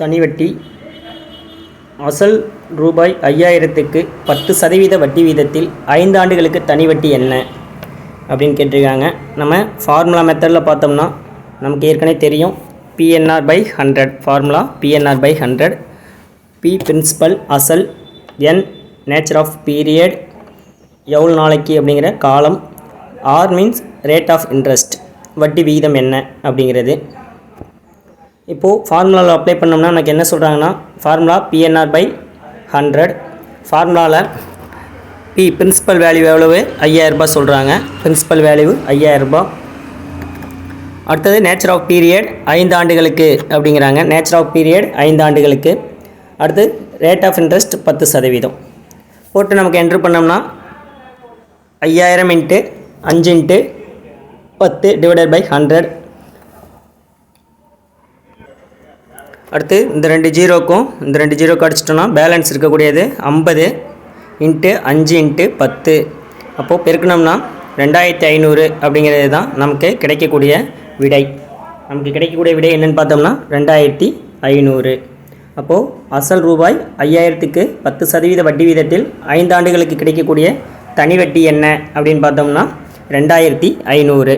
தனி வட்டி அசல் ரூபாய் ஐயாயிரத்துக்கு பத்து சதவீத வட்டி வீதத்தில் ஐந்து ஆண்டுகளுக்கு தனி வட்டி என்ன? அப்படின்னு கேட்டிருக்காங்க. நம்ம ஃபார்முலா மெத்தடில் பார்த்தோம்னா நமக்கு ஏற்கனவே தெரியும். PNR by hundred formula PNR by hundred P principal அசல் என் நேச்சர் ஆஃப் பீரியட் எவ்வளோ நாளைக்கு அப்படிங்கிற காலம் R means rate of interest வட்டி விகிதம் என்ன அப்படிங்கிறது. இப்போது ஃபார்முலாவில் அப்ளை பண்ணோம்னா எனக்கு என்ன சொல்கிறாங்கன்னா ஃபார்முலா பிஎன்ஆர் பை ஹண்ட்ரட் ஃபார்முலாவில் பி பிரின்சிபல் வேல்யூ எவ்வளவு? ஐயாயிரரூபா சொல்கிறாங்க பிரின்ஸிபல் வேல்யூ ஐயாயிரரூபா அடுத்தது நேச்சர் ஆஃப் பீரியட் ஐந்து ஆண்டுகளுக்கு அப்படிங்கிறாங்க. நேச்சர் ஆஃப் பீரியட் ஐந்து ஆண்டுகளுக்கு. அடுத்து ரேட் ஆஃப் இன்ட்ரெஸ்ட் பத்து சதவீதம். போட்டு நமக்கு என்ட்ரு பண்ணோம்னா ஐயாயிரம் இன்ட்டு அஞ்சு இன்ட்டு பத்து டிவைடட் பை ஹண்ட்ரட் அடுத்து இந்த ரெண்டு ஜீரோக்கும் இந்த ரெண்டு ஜீரோக்கு அடிச்சிட்டோம்னா பேலன்ஸ் இருக்கக்கூடியது ஐம்பது இன்ட்டு அஞ்சு இன்ட்டு பத்து. அப்போது பெருக்கணும்னா ரெண்டாயிரத்தி ஐநூறு அப்படிங்கிறது தான் நமக்கு கிடைக்கக்கூடிய விடை. நமக்கு கிடைக்கக்கூடிய விடை என்னென்னு பார்த்தோம்னா ரெண்டாயிரத்தி ஐநூறு. அப்போது அசல் ரூபாய் ஐயாயிரத்துக்கு பத்து சதவீத வட்டி வீதத்தில் ஐந்து ஆண்டுகளுக்கு கிடைக்கக்கூடிய தனி வட்டி என்ன அப்படின்னு பார்த்தோம்னா ரெண்டாயிரத்தி ஐநூறு.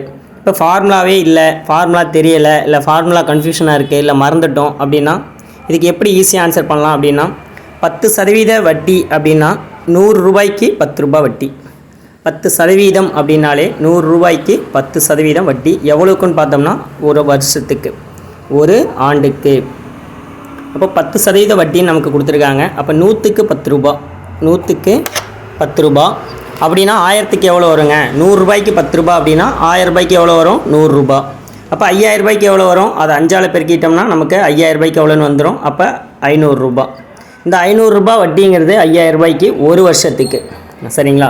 இப்போ ஃபார்முலாவே இல்லை ஃபார்முலா தெரியலை இல்லை ஃபார்முலா கன்ஃபியூஷனாக இருக்குது இல்லை மறந்துட்டோம் அப்படின்னா இதுக்கு எப்படி ஈஸியாக ஆன்சர் பண்ணலாம் அப்படின்னா பத்து சதவீத வட்டி அப்படின்னா நூறு ரூபாய்க்கு பத்து ரூபாய் வட்டி. பத்து சதவீதம் அப்படின்னாலே நூறு ரூபாய்க்கு பத்து சதவீதம் வட்டி. எவ்வளோக்குன்னு பார்த்தோம்னா ஒரு வருஷத்துக்கு ஒரு ஆண்டுக்கு. அப்போ பத்து சதவீத வட்டின்னு நமக்கு கொடுத்துருக்காங்க. அப்போ நூற்றுக்கு பத்து ரூபா நூற்றுக்கு பத்து ரூபா. அப்படின்னா ஆயிரத்துக்கு எவ்வளோ வருங்க? நூறுரூபாய்க்கு பத்து ரூபா அப்படின்னா ஆயிரம் ரூபாய்க்கு எவ்வளோ வரும்? நூறுரூபா அப்போ ஐயாயிரம் ரூபாய்க்கு எவ்வளோ வரும்? அதை அஞ்சால் பெருக்கிட்டோம்னா நமக்கு ஐயாயிரம் ரூபாய்க்கு எவ்வளோன்னு வந்துடும் அப்போ ஐநூறுரூபா இந்த ஐநூறுரூபா வட்டிங்கிறது ஐயாயிரம் ரூபாய்க்கு ஒரு வருஷத்துக்கு. சரிங்களா?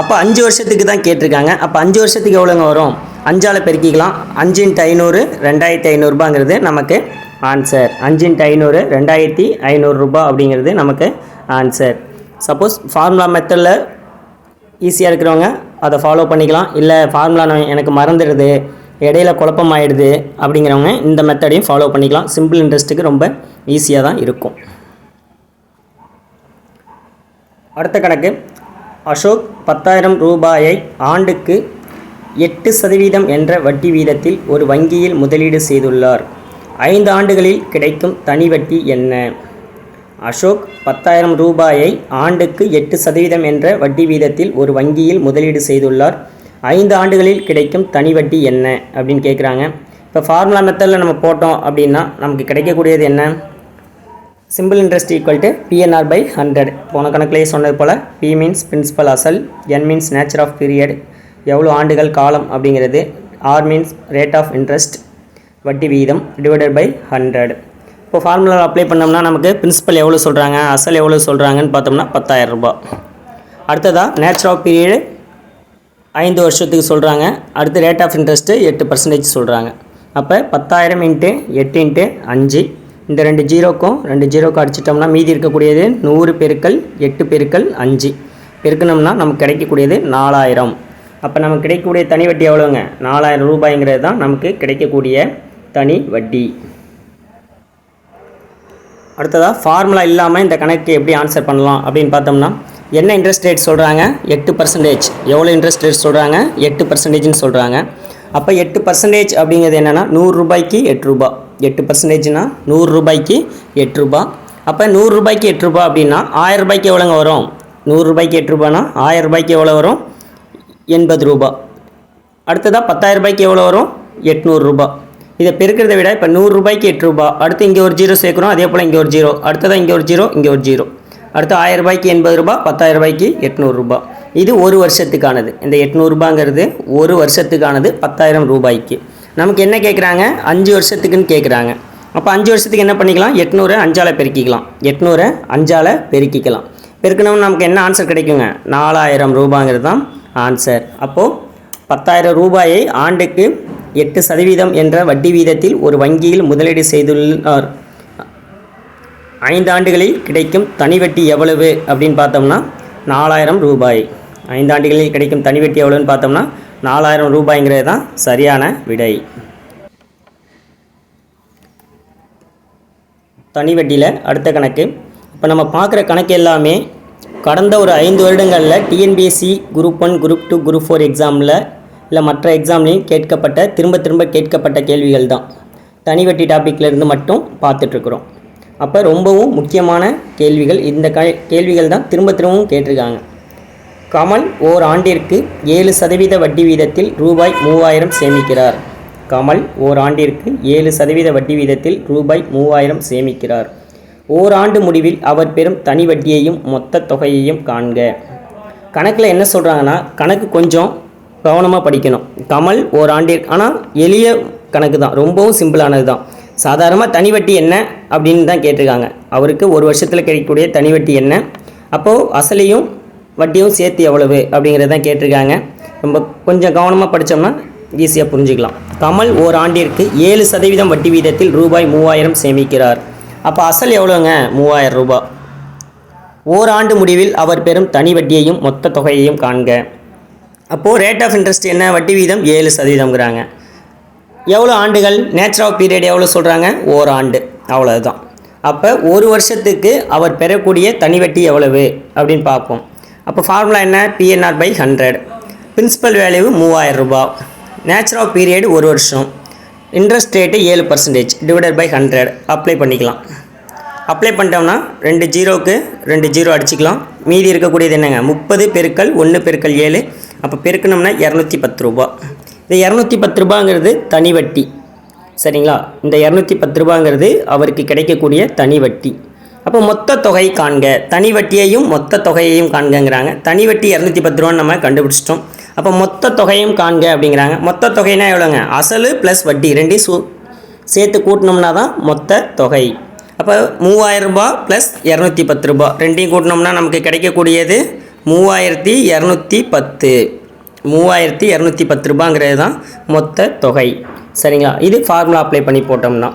அப்போ அஞ்சு வருஷத்துக்கு தான் கேட்டிருக்காங்க. அப்போ அஞ்சு வருஷத்துக்கு எவ்வளோங்க வரும்? அஞ்சால் பெருக்கிக்கலாம். அஞ்சுன்ட்டு ஐநூறு ரெண்டாயிரத்தி ஐநூறுரூபாங்கிறது நமக்கு ஆன்சர் அஞ்சுன்ட்டு ஐநூறு ரெண்டாயிரத்தி ஐநூறுரூபா அப்படிங்கிறது நமக்கு ஆன்சர் சப்போஸ் ஃபார்முலா மெத்தடில் ஈஸியாக இருக்கிறவங்க அதை ஃபாலோ பண்ணிக்கலாம். இல்லை ஃபார்முலா எனக்கு மறந்துடுது இடையில குழப்பம் ஆயிடுது அப்படிங்கிறவங்க இந்த மெத்தடையும் ஃபாலோ பண்ணிக்கலாம். சிம்பிள் இன்ட்ரெஸ்ட்டுக்கு ரொம்ப ஈஸியாக தான் இருக்கும். அடுத்த கணக்கு. அசோக் பத்தாயிரம் ரூபாயை ஆண்டுக்கு எட்டு சதவீதம் என்ற வட்டி வீதத்தில் ஒரு வங்கியில் முதலீடு செய்துள்ளார். ஐந்து ஆண்டுகளில் கிடைக்கும் தனி வட்டி என்ன? அசோக் பத்தாயிரம் ரூபாயை ஆண்டுக்கு எட்டு சதவீதம் என்ற வட்டி வீதத்தில் ஒரு வங்கியில் முதலீடு செய்துள்ளார். ஐந்து ஆண்டுகளில் கிடைக்கும் தனி வட்டி என்ன? அப்படின்னு கேட்குறாங்க இப்போ ஃபார்முலா மெத்தடில் நம்ம போட்டோம் அப்படின்னா நமக்கு கிடைக்கக்கூடியது என்ன? Simple interest equal to PNR by hundred போன கணக்கிலேயே சொன்னது போல் பி மீன்ஸ் பிரின்சிபல் அசல் N means nature of period எவ்வளோ ஆண்டுகள் காலம் அப்படிங்கிறது? R means rate of interest வட்டி வீதம் டிவைடட் பை ஹண்ட்ரட் இப்போ ஃபார்முலாவில் அப்ளை பண்ணோம்னா நமக்கு பிரின்சிபல் எவ்வளோ சொல்கிறாங்க அசல் எவ்வளோ சொல்கிறாங்கன்னு பார்த்தோம்னா பத்தாயிரம் ரூபாய். அடுத்ததாக நேச்சர் ஆஃப் பீரியடு ஐந்து வருஷத்துக்கு சொல்கிறாங்க அடுத்து ரேட் ஆஃப் இன்ட்ரெஸ்ட்டு எட்டு பர்சன்டேஜ் சொல்கிறாங்க அப்போ பத்தாயிரம் இன்ட்டு எட்டு இன்ட்டு அஞ்சு. இந்த ரெண்டு ஜீரோக்கும் ரெண்டு ஜீரோக்கும் அடிச்சிட்டோம்னா மீதி இருக்கக்கூடியது நூறு பெருக்கள் எட்டு பெருக்கள் அஞ்சு. பெருக்கணும்னா நமக்கு கிடைக்கக்கூடியது நாலாயிரம். அப்போ நமக்கு கிடைக்கக்கூடிய தனி வட்டி எவ்வளோங்க நாலாயிரம் ரூபாய்ங்கிறது தான் நமக்கு கிடைக்கக்கூடிய தனி வட்டி. அடுத்ததாக ஃபார்முலா இல்லாமல் இந்த கணக்கு எப்படி ஆன்சர் பண்ணலாம் அப்படின்னு பார்த்தோம்னா என்ன இன்ட்ரெஸ்ட் ரேட் சொல்கிறாங்க எட்டு பர்சன்டேஜ் எவ்வளோ இன்ட்ரெஸ்ட் ரேட் சொல்கிறாங்க எட்டு பர்சன்டேஜ்னு சொல்கிறாங்க அப்போ எட்டு பர்சன்டேஜ் அப்படிங்கிறது என்னென்னா நூறு ரூபாய்க்கு எட்டு ரூபா. எட்டு பர்சன்டேஜ்னா நூறு ரூபாய்க்கு எட்டு ரூபா. அப்போ நூறு ரூபாய்க்கு எட்டு ரூபா அப்படின்னா ஆயிரம் ரூபாய்க்கு எவ்வளோங்க வரும்? நூறு ரூபாய்க்கு எட்டு ரூபானா ஆயிரம் ரூபாய்க்கு எவ்வளோ வரும்? எண்பது ரூபா. அடுத்ததாக பத்தாயிரம் ரூபாய்க்கு எவ்வளோ வரும்? எட்நூறுரூபா இதை பெருக்கிறத விட இப்போ நூறுரூபாய்க்கு எட்டு ரூபா. அடுத்து இங்கே ஒரு ஜீரோ சேர்க்குறோம் அதே போல் இங்கே ஒரு ஜீரோ. அடுத்ததான் இங்கே ஒரு ஜீரோ இங்கே ஒரு ஜீரோ. அடுத்து ஆயிரம் ரூபாய்க்கு எண்பது ரூபா பத்தாயிரம் ரூபாய்க்கு எட்நூறுரூபா இது ஒரு வருஷத்துக்கானது. இந்த எட்நூறுபாங்கிறது ஒரு வருஷத்துக்கானது பத்தாயிரம் ரூபாய்க்கு. நமக்கு என்ன கேட்குறாங்க அஞ்சு வருஷத்துக்குன்னு கேட்குறாங்க அப்போ அஞ்சு வருஷத்துக்கு என்ன பண்ணிக்கலாம்? எட்நூறு அஞ்சால் பெருக்கிக்கலாம். எட்நூறு அஞ்சால் பெருக்கிக்கலாம். பெருக்கணும்னு நமக்கு என்ன ஆன்சர் கிடைக்குங்க? நாலாயிரம் ரூபாங்கிறது தான் ஆன்சர் அப்போது பத்தாயிரம் ரூபாயை ஆண்டுக்கு எட்டு சதவீதம் என்ற வட்டி வீதத்தில் ஒரு வங்கியில் முதலீடு செய்துள்ளார். ஐந்து ஆண்டுகளில் கிடைக்கும் தனி வட்டி எவ்வளவு அப்படின்னு பார்த்தோம்னா நாலாயிரம் ரூபாய். ஐந்தாண்டுகளில் கிடைக்கும் தனி வட்டி எவ்வளோன்னு பார்த்தோம்னா நாலாயிரம் ரூபாய்ங்கிறது தான் சரியான விடை. தனி வட்டியில் அடுத்த கணக்கு. இப்போ நம்ம பார்க்குற கணக்கு எல்லாமே கடந்த ஒரு ஐந்து வருடங்களில் TNPSC group one group two group four எக்ஸாமில் இல்லை மற்ற எக்ஸாம்லேயும் கேட்கப்பட்ட திரும்ப திரும்ப கேட்கப்பட்ட கேள்விகள் தான். தனி வட்டி இருந்து மட்டும் பார்த்துட்ருக்குறோம் அப்போ ரொம்பவும் முக்கியமான கேள்விகள் இந்த க கேள்விகள் தான் திரும்ப திரும்பவும் கேட்டிருக்காங்க. கமல் ஓர் ஆண்டிற்கு ஏழு சதவீத வட்டி வீதத்தில் ரூபாய் மூவாயிரம் சேமிக்கிறார். கமல் ஓர் ஆண்டிற்கு ஏழு சதவீத வட்டி வீதத்தில் ரூபாய் மூவாயிரம் சேமிக்கிறார். ஓராண்டு முடிவில் அவர் பெறும் தனி வட்டியையும் மொத்த தொகையையும் காண்க. கணக்கில் என்ன சொல்கிறாங்கன்னா கணக்கு கொஞ்சம் கவனமாக படிக்கணும். கமல் ஓர் ஆண்டிற்கு ஆனால் எளிய கணக்கு தான் ரொம்பவும் சிம்பிளானது தான் சாதாரணமாக தனி வட்டி என்ன அப்படின்னு தான் கேட்டிருக்காங்க. அவருக்கு ஒரு வருஷத்தில் கிடைக்கக்கூடிய தனி வட்டி என்ன? அப்போது அசலையும் வட்டியும் சேர்த்து எவ்வளவு அப்படிங்கிறதான் கேட்டிருக்காங்க. ரொம்ப கொஞ்சம் கவனமாக படித்தோம்னா ஈஸியாக புரிஞ்சுக்கலாம். கமல் ஓர் ஆண்டிற்கு ஏழு சதவீதம் வட்டி வீதத்தில் ரூபாய் மூவாயிரம் சேமிக்கிறார். அப்போ அசல் எவ்வளோங்க மூவாயிரம் ரூபாய் ஓராண்டு முடிவில் அவர் பெறும் தனி வட்டியையும் மொத்த தொகையையும் காண்க. அப்போது ரேட் ஆஃப் இன்ட்ரெஸ்ட் என்ன? வட்டி வீதம் ஏழு சதவீதம்ங்கிறாங்க. எவ்வளோ ஆண்டுகள்? நேச்சர் ஆஃப் பீரியட் எவ்வளோ சொல்கிறாங்க ஓராண்டு அவ்வளோதான் அப்போ ஒரு வருஷத்துக்கு அவர் பெறக்கூடிய தனி வட்டி எவ்வளவு? அப்படின்னு பார்ப்போம். அப்போ ஃபார்முலா என்ன? PNR by hundred principal value மூவாயிரம் ரூபாய். நேச்சர் ஆஃப் பீரியட் ஒரு வருஷம். இன்ட்ரெஸ்ட் ரேட்டு ஏழு percentage divided by hundred apply பண்ணிக்கலாம். அப்ளை பண்ணிட்டோம்னா ரெண்டு ஜீரோவுக்கு ரெண்டு ஜீரோ அடிச்சுக்கலாம். மீதி இருக்கக்கூடியது என்னங்க? முப்பது பெருக்கல் ஒன்று பெருக்கல் ஏழு. அப்போ பெருக்கணும்னா இரநூத்தி பத்து ரூபா. இந்த இரநூத்தி பத்து ரூபாங்கிறது தனி வட்டி. சரிங்களா? இந்த இரநூத்தி பத்து ரூபாங்கிறது அவருக்கு கிடைக்கக்கூடிய தனி வட்டி. அப்போ மொத்த தொகை காண்க. தனி வட்டியையும் மொத்த தொகையையும் காண்கங்கிறாங்க. தனி வட்டி இரநூத்தி பத்து ரூபான்னு நம்ம கண்டுபிடிச்சிட்டோம். அப்போ மொத்த தொகையும் காண்க அப்படிங்கிறாங்க. மொத்த தொகைனா எவ்வளோங்க? அசலு ப்ளஸ் வட்டி ரெண்டையும் சு சேர்த்து கூட்டினோம்னா தான் மொத்த தொகை. அப்போ மூவாயிரம் ரூபாய் ப்ளஸ் இரநூத்தி பத்து ரூபா ரெண்டையும் கூட்டினோம்னா நமக்கு கிடைக்கக்கூடியது மூவாயிரத்தி இரநூத்தி பத்து. மூவாயிரத்தி இரநூத்தி பத்து ரூபாங்கிறது தான் மொத்த தொகை. சரிங்களா? இது ஃபார்முலா அப்ளை பண்ணி போட்டோம்னா.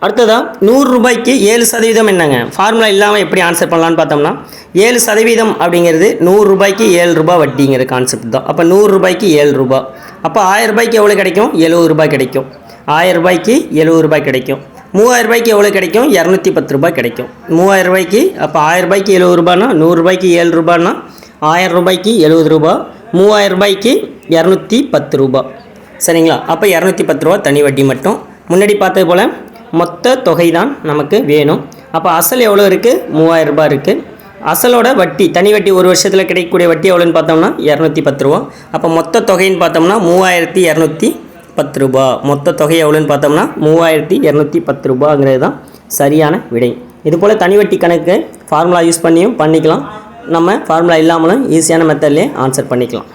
அடுத்ததாக நூறு ரூபாய்க்கு ஏழு சதவீதம் என்னங்க? ஃபார்முலா இல்லாமல் எப்படி ஆன்சர் பண்ணலான்னு பார்த்தோம்னா ஏழு சதவீதம் அப்படிங்கிறது நூறு ரூபாய்க்கு ஏழு ரூபாய் வட்டிங்கிற கான்செப்ட் தான். அப்போ நூறு ரூபாய்க்கு ஏழு ரூபாய். அப்போ ஆயிரம் ரூபாய்க்கு எவ்வளோ கிடைக்கும்? எழுபது ரூபாய் கிடைக்கும். ஆயிரம் ரூபாய்க்கு எழுபது ரூபாய் கிடைக்கும். மூவாயிரம் ரூபாய்க்கு எவ்வளோ கிடைக்கும்? இரநூத்தி பத்து ரூபாய் கிடைக்கும். மூவாயிரம் ரூபாய்க்கு அப்போ ஆயிரம் ரூபாய்க்கு எழுபது ரூபானா நூறு ரூபாய்க்கு ஏழு ரூபாய்னா ஆயிரம் ரூபாய்க்கு எழுபது ரூபாய் மூவாயிரம் ரூபாய்க்கு இரநூத்தி பத்து ரூபா சரிங்களா? அப்போ இரநூத்தி பத்து ரூபா தனி வட்டி மட்டும். முன்னாடி பார்த்தது போல் மொத்த தொகை தான் நமக்கு வேணும். அப்போ அசல் எவ்வளோ இருக்குது மூவாயிரம் ரூபாய் இருக்குது அசலோட வட்டி தனி வட்டி ஒரு வருஷத்தில் கிடைக்கக்கூடிய வட்டி எவ்வளோன்னு பார்த்தோம்னா இரநூத்தி பத்து ரூபா அப்போ மொத்த தொகைன்னு பார்த்தோம்னா மூவாயிரத்தி இரநூத்தி பத்து ரூபா. மொத்த தொகை எவ்வளோன்னு பார்த்தோம்னா மூவாயிரத்தி இரநூத்தி பத்து ரூபாங்கிறது தான் சரியான விடை. இதுபோல் தனிவட்டி கணக்கு ஃபார்முலா யூஸ் பண்ணியும் பண்ணிக்கலாம். நம்ம ஃபார்முலா இல்லாமலும் ஈஸியான மெத்தட்லேயே ஆன்சர் பண்ணிக்கலாம்.